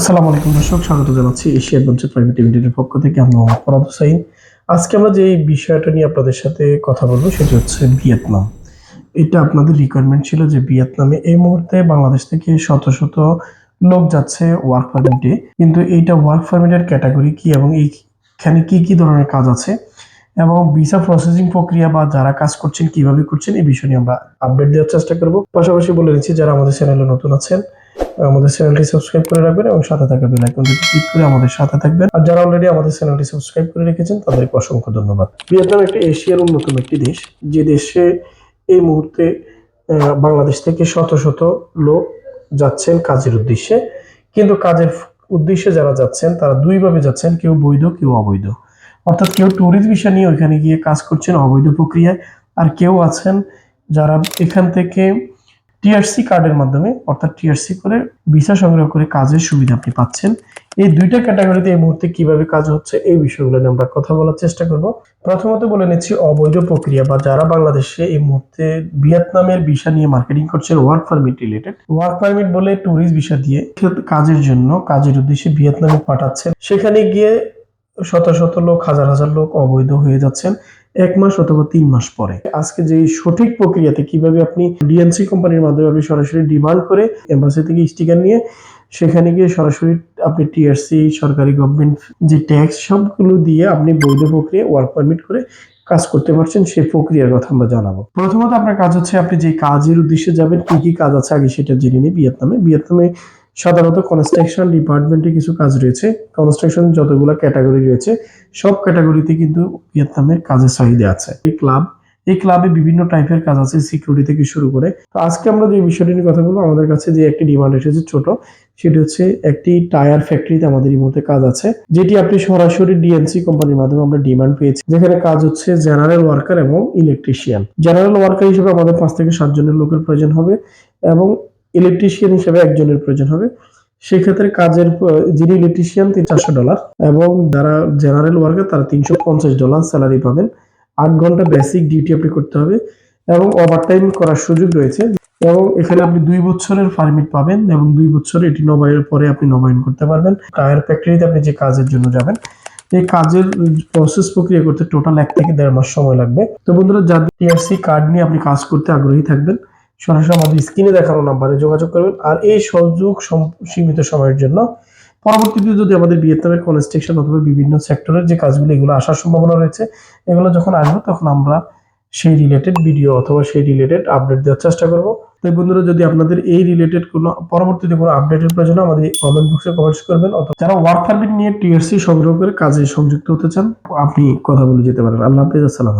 আসসালামু আলাইকুম দর্শক, স্বাগত জানাচ্ছি এশিয়া অ্যাডভেঞ্চার প্রাইভেট লিমিটেডের পক্ষ থেকে। আমি মোহাম্মদ ফরাদ হুসাইন। আজকে আমরা যে বিষয়টা নিয়ে আপনাদের সাথে কথা বলব সেটি হচ্ছে ভিয়েতনাম। এটা আপনাদের রিকোয়ারমেন্ট ছিল যে ভিয়েতনামে এই মুহূর্তে বাংলাদেশ থেকে শত শত লোক যাচ্ছে ওয়ার্ক পারমিটে কিন্তু এইটা ওয়ার্ক পারমিটের ক্যাটাগরি কি এবং এইখানে কি কি ধরনের কাজ আছে? এবং ভিসা প্রসেসিং প্রক্রিয়া বা যারা কাজ করছেন, কীভাবে করছেন, এই বিষয় নিয়ে আমরা আপডেট দেওয়ার চেষ্টা করব। পাশাপাশি বলে নিচ্ছি, যারা আমাদের চ্যানেলে নতুন আছেন আমাদের চ্যানেলটি সাবস্ক্রাইব করে রাখবেন এবং সাথে থাকা বেল আইকনটি ক্লিক করে আমাদের সাথে থাকবেন। আর যারা অলরেডি আমাদের চ্যানেলটি সাবস্ক্রাইব করে রেখেছেন, তাদেরকে অসংখ্য ধন্যবাদ। ভিয়েতনাম একটি এশিয়ার অন্যতম একটি দেশ। যে দেশে এই মুহূর্তে বাংলাদেশ থেকে শত শত লোক যাচ্ছেন কাজের উদ্দেশ্যে। কিন্তু কাজের উদ্দেশ্যে যারা যাচ্ছেন, তারা দুইভাবে যাচ্ছেন, কেউ বৈধ, কেউ অবৈধ। অর্থাৎ কেউ ট্যুরিস্ট ভিসা নিয়ে ওইখানে গিয়ে কাজ করছেন অবৈধ প্রক্রিয়ায়। আর কেউ আছেন যারা এখান থেকে টিআরসি কার্ডের মাধ্যমে, অর্থাৎ টিআরসি করে ভিসা সংগ্রহ করে কাজের সুবিধা আপনি পাচ্ছেন। এই দুইটা ক্যাটাগরিতে এই মুহূর্তে কীভাবে কাজ হচ্ছে, এই বিষয়গুলো নিয়ে আমরা কথা বলার চেষ্টা করব। প্রথমত বলে নিচ্ছি অবৈধ প্রক্রিয়া বা যারা বাংলাদেশে এই মুহূর্তে ভিয়েতনামের ভিসা নিয়ে মার্কেটিং করছেন work permit related work permit বলে ট্যুরিস্ট ভিসা দিয়ে কাজের জন্য, কাজের উদ্দেশ্যে ভিয়েতনামে পাঠাচ্ছেন। সেখানে গিয়ে শত শত লোক, হাজার হাজার লোক অবৈধ হয়ে যাচ্ছেন। এক মাস অথবা তিন মাস পরে। আজকে যে সঠিক প্রক্রিয়াতে কীভাবে আপনি ডিএনসি কোম্পানির মাধ্যমে আপনি সরাসরি ডিমান্ড করে এম্বাসি থেকে স্টিকার নিয়ে সেখানে গিয়ে সরাসরি আপনি টিআরসি সরকারি গভর্নমেন্ট যে ট্যাক্স সবগুলো দিয়ে আপনি বৈধ প্রক্রিয়া ওয়ার্ক পারমিট করে কাজ করতে পারছেন, সেই প্রক্রিয়ার কথা আমরা জানাব। প্রথমত আপনার কাজ হচ্ছে আপনি যে কাজের উদ্দেশ্যে যাবেন, কি কি কাজ আছে আগে সেটা জেনে নিই ভিয়েতনামে ভিয়েতনামে সাধারণত কনস্ট্রাকশন ডিপার্টমেন্টে কিছু কাজ রয়েছে। কনস্ট্রাকশন যতগুলো ক্যাটাগরি রয়েছে, সব ক্যাটাগরিতে কিন্তু ভিয়েতনামের কাজের চাহিদা আছে। এই ক্লাব এই ক্লাবে বিভিন্ন টাইপের কাজ আছে সিকিউরিটি থেকে শুরু করে। তো আজকে আমরা যে বিষয়টি নিয়ে কথা বলব, আমাদের কাছে যে একটি ডিমান্ড এসেছে ছোট, সেটি হচ্ছে একটি টায়ার ফ্যাক্টরিতে আমাদের এই মুহূর্তে কাজ আছে, যেটি আপনি সরাসরি ডিএনসি কোম্পানির মাধ্যমে আমরা ডিমান্ড পেয়েছি। যেখানে কাজ হচ্ছে জেনারেল ওয়ার্কার এবং ইলেকট্রিশিয়ান জেনারেল ওয়ার্কার হিসেবে আমাদের পাঁচ থেকে সাত জনের লোকের প্রয়োজন হবে এবং ইলেকট্রিশিয়ান হিসেবে একজনের প্রয়োজন হবে। সেক্ষেত্রে কাজের যিনি ইলেকট্রিশিয়ান তিনি চারশো ডলার এবং যারা জেনারেল ওয়ার্কার তারা তিনশো পঞ্চাশ ডলার স্যালারি পাবেন। আট ঘণ্টা বেসিক ডিউটি আপনি করতে হবে এবং ওভারটাইম করার সুযোগ রয়েছে এবং এখানে আপনি দুই বছরের পারমিট পাবেন এবং দুই বছর এটি নবায়নের পরে আপনি নবায়ন করতে পারবেন। টায়ার ফ্যাক্টরিতে আপনি যে কাজের জন্য যাবেন, এই কাজের প্রসেস প্রক্রিয়া করতে টোটাল এক থেকে দেড় মাস সময় লাগবে। তো বন্ধুরা, যাদের টিআরসি কার্ড নিয়ে আপনি কাজ করতে আগ্রহী থাকবেন সরাসরি আমাদের স্ক্রিনে দেখানো নাম্বারে যোগাযোগ করবেন। আর এই সুযোগ সীমিত সময়ের জন্য পরবর্তীতে যদি আমাদের ভিয়েতনামের কনস্ট্রাকশন অথবা বিভিন্ন সেক্টরের যে কাজগুলো, এগুলো আসার সম্ভাবনা রয়েছে, এগুলো যখন আসবে, তখন আমরা সেই রিলেটেড ভিডিও অথবা সেই রিলেটেড আপডেট দেওয়ার চেষ্টা করব। তাই বন্ধুরা, যদি আপনাদের এই রিলেটেড কোনো, পরবর্তীতে কোনো আপডেটের প্রয়োজন আমাদের কমেন্ট বক্সে কমেন্টস করবেন। অথবা যারা ওয়ার্ক পারমিট নিয়ে টিএসসি সংগ্রহ করে কাজে সংযুক্ত হতে চান, আপনি কথা বলে যেতে পারেন। আল্লাহ হাফিজ, আসসালাম